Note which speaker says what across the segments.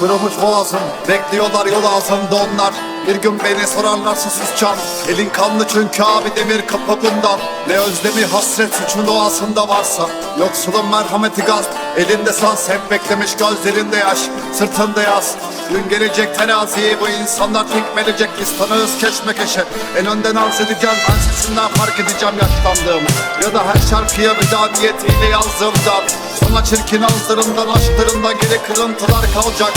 Speaker 1: Kırılmış boğazım Bekliyorlar yol ağzımda onlar. Bir gün beni sorarlarsa susacağım Elin kanlı çünkü abi demir kapı bundan. Ne özlemi hasret suçun doğasında varsa. Yoksulun merhameti gaz. Elinde sans hep beklemiş gözlerinde yaş. Sırtında yaz. Gün gelecek teraziyi bu insanlar tekmelecek Biz tanığız keşmekeşe. En önden arz edeceğim Ben sesinden fark edeceğim yaşlandığımı. Ya da her şarkıya daha niyetiyle yazdığımdan Sana çirkin ağızlarından aşklarından geri kırıntılar kalacak.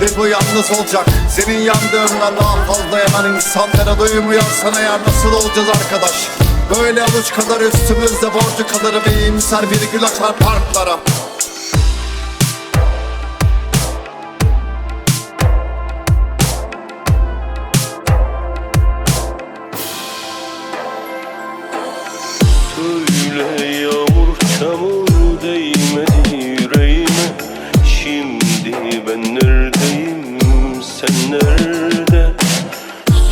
Speaker 1: Ve bu yalnız olacak. Senin yandığından daha fazla yanan insanlara duymuyorsan eğer nasıl olacağız arkadaş? Böyle avuç kadar üstümüzde borcu kalır ve iyimser bir gül açar parklara
Speaker 2: yağmur değmedi yüreğime. Şimdi ben neredeyim? Sen nerede?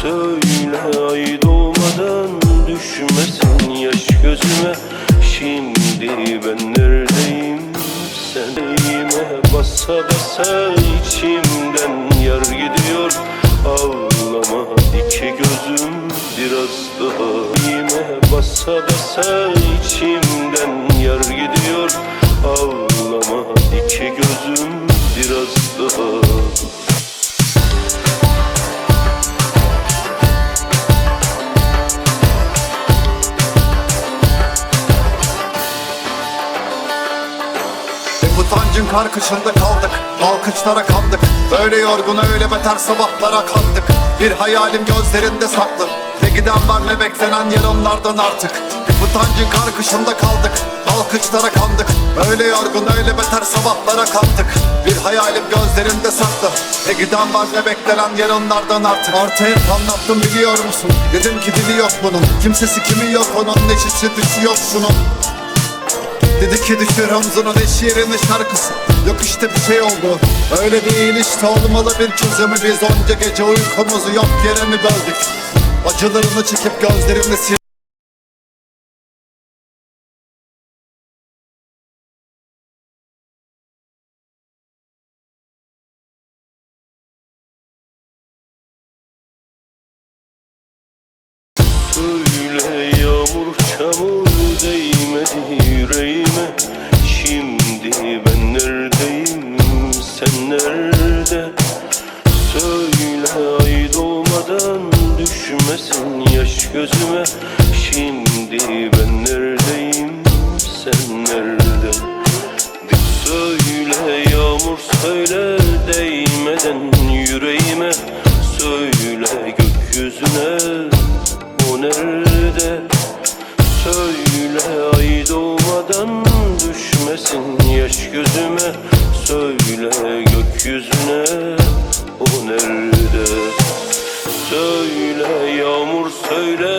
Speaker 2: Söyle ay doğmadan düşmesin yaş gözüme. Şimdi ben neredeyim? Sen neyime Basa basa içimden yar gidiyor. Ağlama iki gözüm biraz daha basa basa içimden yar gidiyor. Ağlama iki gözüm biraz daha.
Speaker 1: Utancın karkışında kaldık Alkışlara kandık. Öyle yorgun öyle beter sabahlara kandık. Bir hayalim gözlerinde saklı giden var ne beklenen yarınlardan artık Hep utancın karkışında kaldık Alkışlara kandık. Öyle yorgun öyle beter sabahlara kandık Bir hayalim gözlerinde saklı. Ne giden var ne beklenen yarınlardan artık. Artı anlattım biliyor musun? Dedim ki dili yok bunun. Kimsesi kimi yok onun neşesi düşü yok şunun. Dedi ki düşür omzunun eş yerine şarkısı. Yok işte bir şey oldu. Öyle değil işte olmalı bir çözümü. Biz onca gece uykumuzu yok yere mi böldük Acılarını çekip gözlerimle sil
Speaker 2: gözüme. Şimdi ben neredeyim? Sen nerede? Dik söyle yağmur söyle değmeden yüreğime. Söyle gökyüzüne o nerede? Söyle ay doğmadan düşmesin yaş gözüme yağmur söyle